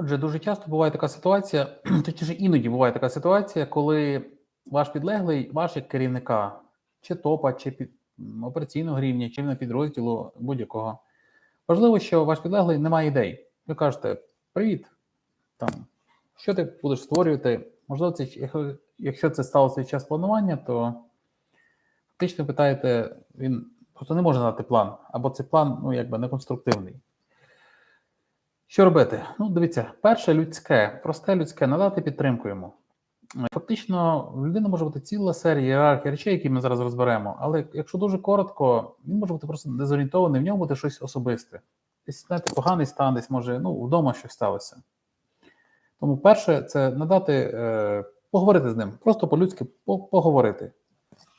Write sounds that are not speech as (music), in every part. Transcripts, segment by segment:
Отже, дуже часто буває така ситуація, (clears throat) точніше іноді буває така ситуація, коли ваш підлеглий, ваш як керівника, чи топа, чи під операційного рівня, чи на підрозділу будь-якого. Важливо, що ваш підлеглий не має ідей. Ви кажете: Привіт, там, що ти будеш створювати? Можливо, це, якщо- це сталося під час планування, то фактично питаєте, він просто не може дати план, або цей план ну, якби не конструктивний. Що робити? Ну, дивіться, перше людське, просте людське, надати підтримку йому. Е, Фактично, в людини може бути ціла серія ієрархії речей, які ми зараз розберемо. Але якщо дуже коротко, він може бути просто дезорієнтований, в ньому буде щось особисте. Десь, знаєте, поганий стан, десь може ну, вдома щось сталося. Тому перше, це надати, е, поговорити з ним, просто по-людськи поговорити.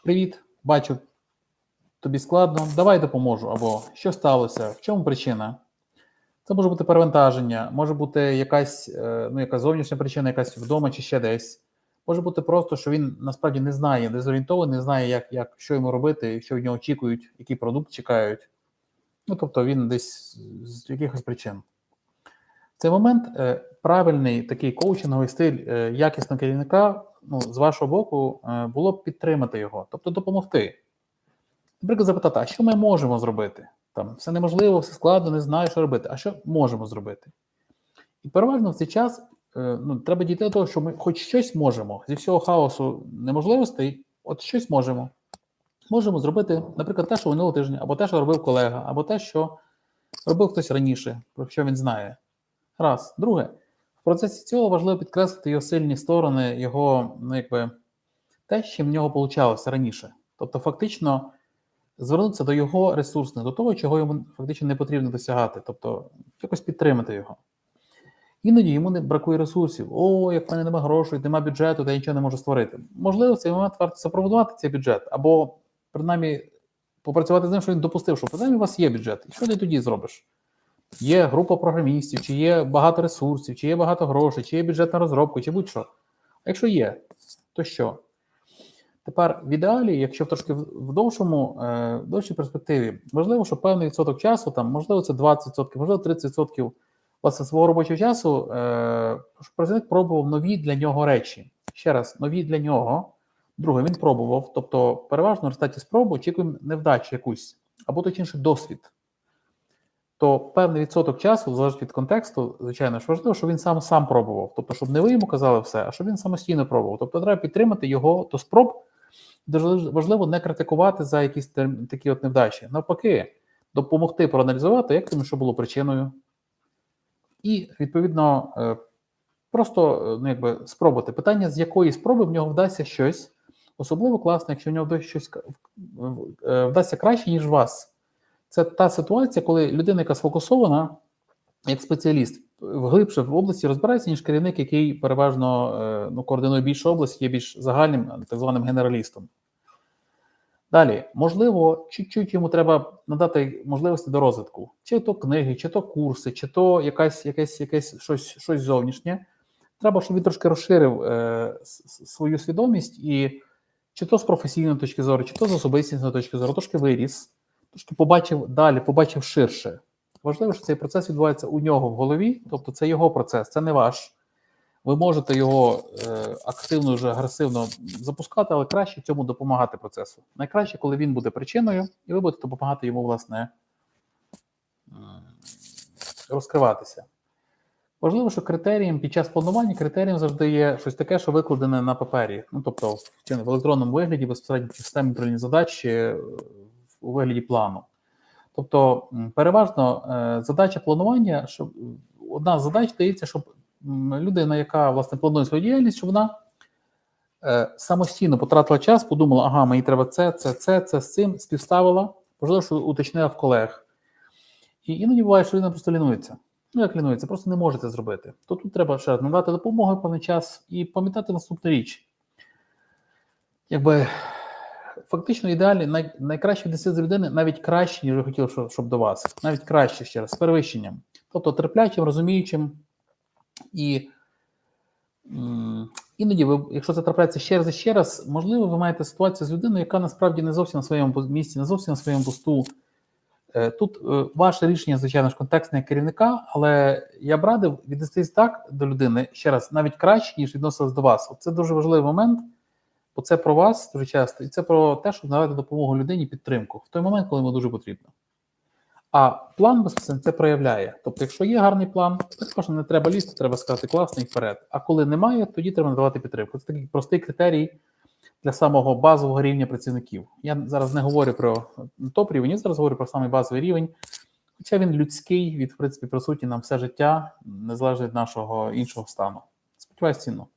Привіт, бачу, тобі складно, давай допоможу. Або що сталося, в чому причина? Це може бути перевантаження, може бути якась, е, ну, якась зовнішня причина, якась вдома чи ще десь. Може бути просто, що він насправді не знає, дезорієнтований, не знає, як, як, що йому робити, що від нього очікують, який продукт чекають. Ну, тобто він десь з якихось причин. В цей момент е, правильний такий коучинговий стиль е, якісного керівника ну, з вашого боку було б підтримати його, тобто допомогти. Наприклад, запитати, а що ми можемо зробити? Там все неможливо, все складно, не знаю, що робити. А що можемо зробити? І переважно в цей час е, ну, треба дійти до того, що ми хоч щось можемо зі всього хаосу неможливостей, от щось можемо. Можемо зробити, наприклад, те, що минулого тижня, або те, що робив колега, або те, що робив хтось раніше, про що він знає. Раз. Друге, в процесі цього важливо підкреслити його сильні сторони, його, ну, якби, те, що в нього получалося раніше. Тобто, фактично, звернутися до його ресурсних, до того, чого йому фактично не потрібно досягати, тобто якось підтримати його. Іноді йому не бракує ресурсів. О, як в мене немає грошей, немає бюджету, то я нічого не можу створити. Можливо, цей момент варто запровадувати цей бюджет, або принаймні попрацювати з ним, що він допустив, що принаймні у вас є бюджет. І що ти тоді зробиш? Є група програмістів, чи є багато ресурсів, чи є багато грошей, чи є бюджет на розробку, чи будь-що. А якщо є, то що? Тепер в ідеалі, якщо трошки в довшому, е, в довшій перспективі, важливо, що певний відсоток часу, там, можливо, це 20%, можливо, 30% власне свого робочого часу, е, щоб працівник пробував нові для нього речі. Ще раз, нові для нього. Друге, він пробував. Тобто, переважно в результаті спроби очікуємо невдачу якусь, або точніше досвід. То певний відсоток часу, залежить від контексту, звичайно ж важливо, щоб він сам сам пробував. Тобто, щоб не ви йому казали все, а щоб він самостійно пробував. Тобто, треба підтримати його до спроб. Дуже важливо не критикувати за якісь такі от невдачі. Навпаки, допомогти проаналізувати, як тому, що було причиною, і відповідно е, просто е, ну, якби спробувати. Питання, з якої спроби в нього вдасться щось, особливо класно, якщо в нього щось е, вдасться краще, ніж вас. Це та ситуація, коли людина, яка сфокусована, як спеціаліст, глибше в області розбирається, ніж керівник, який переважно е, ну, координує більшу область, є більш загальним, так званим генералістом. Далі, можливо, чуть-чуть йому треба надати можливості до розвитку, чи то книги, чи то курси, чи то якась, якесь, якесь щось, щось зовнішнє. Треба, щоб він трошки розширив е, свою свідомість і чи то з професійної точки зору, чи то з особистісної точки зору, трошки виріс, трошки побачив далі, побачив ширше. Важливо, що цей процес відбувається у нього в голові, тобто це його процес, це не ваш. Ви можете його е, активно вже агресивно запускати, але краще цьому допомагати процесу. Найкраще, коли він буде причиною, і ви будете допомагати йому, власне, розкриватися. Важливо, що критерієм під час планування критерієм завжди є щось таке, що викладене на папері. Ну, тобто, в, електронному вигляді, безпосередньо в системі управління задач е, у вигляді плану. Тобто, переважно е, задача планування, щоб одна з задач дається, щоб людина, яка власне планує свою діяльність, щоб вона е, самостійно потратила час, подумала, ага, мені треба це, це, це, це з цим, співставила, можливо, що уточнила в колег. І іноді буває, що людина просто лінується. Ну, як лінується, просто не можете зробити. То тут треба ще раз надати допомогу певний час і пам'ятати наступну річ. Якби фактично ідеальний, най, найкращий десят з людини навіть краще, ніж ви хотіли, щоб, щоб до вас. Навіть краще ще раз, з перевищенням. Тобто терплячим, розуміючим і м, іноді, ви, якщо це трапляється ще раз і ще раз, можливо, ви маєте ситуацію з людиною, яка насправді не зовсім на своєму місці, не зовсім на своєму посту. Е, Тут е, ваше рішення, звичайно ж, контекстне керівника, але я б радив віднестись так до людини ще раз, навіть краще, ніж відносилось до вас. Це дуже важливий момент, бо це про вас дуже часто, і це про те, щоб надати допомогу людині, підтримку в той момент, коли йому дуже потрібно. А план безпосередньо це проявляє. Тобто, якщо є гарний план, також не треба лізти, треба сказати класний вперед. А коли немає, тоді треба надавати підтримку. Це такий простий критерій для самого базового рівня працівників. Я зараз не говорю про топ рівень, я зараз говорю про самий базовий рівень. Хоча він людський, від в принципі присутній нам все життя, незалежно від нашого іншого стану. Сподіваюсь, цінно.